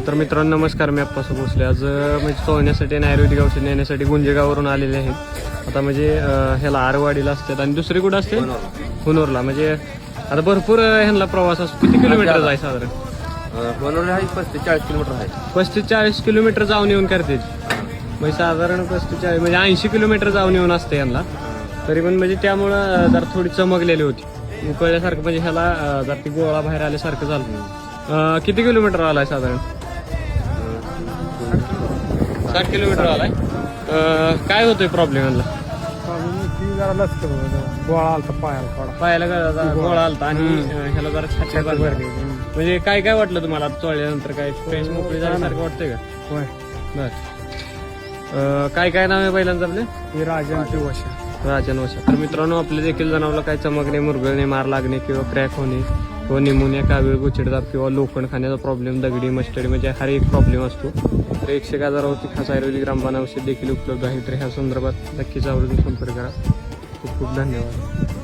तर मित्रांनो नमस्कार मी अप्पासो भोसले. आज म्हणजे चोळण्यासाठी आणि आयुर्वेदिक औषध नेण्यासाठी गुंजेगाववरून आलेले आहेत आता म्हणजे ह्याला आरवाडीला असतात आणि दुसरी कुठं असते? हुनोरला. म्हणजे आता भरपूर ह्यांना प्रवास असतो. किती किलोमीटर आहे साधारण? आहे पस्तीस चाळीस किलोमीटर आहे. पस्तीस चाळीस किलोमीटर जाऊन येऊन करते. म्हणजे साधारण पस्तीस चाळीस म्हणजे ऐंशी किलोमीटर जाऊन येऊन असते यांना तरी पण म्हणजे त्यामुळं जरा थोडी चमकलेली होती. उकळल्यासारखं म्हणजे ह्याला जरा ती गोळा बाहेर आल्यासारखं झालं. किती किलोमीटर आलाय साधारण? साठ किलोमीटर आलाय. अं, काय होतोय प्रॉब्लेम यांना ती जरा लचकत होतं गोळा आलता पायाला थोडा पायाला ग- जरा गोळा आलता आणि अं, ह्याला जरा छाती भरली. म्हणजे काय काय वाटलं तुम्हाला चोळल्यानंतर? काय फ्रेश मोकळी झाल्यासारखं वाटतंय का? होय. बर. काय काय नाव आहे बैलांचं आपले? ही राजांची वशा. राजन वशा तर मित्रांनो आपल्या देखील जनावरला काय चमकणे मुरगळणे मार लागणे किंवा क्रॅक होणे किंवा निमोनिया कावीळ गुचिडदाब किंवा लोखंड खाण्याचा प्रॉब्लेम दगडी मस्टडी म्हणजे हर एक प्रॉब्लेम असतो. तर एकशे एक हजारावरती खास आयुर्वेदिक रामबाण औषध देखील उपलब्ध आहे. तर ह्या संदर्भात नक्कीच आवर्जून संपर्क करा. खूप खूप धन्यवाद.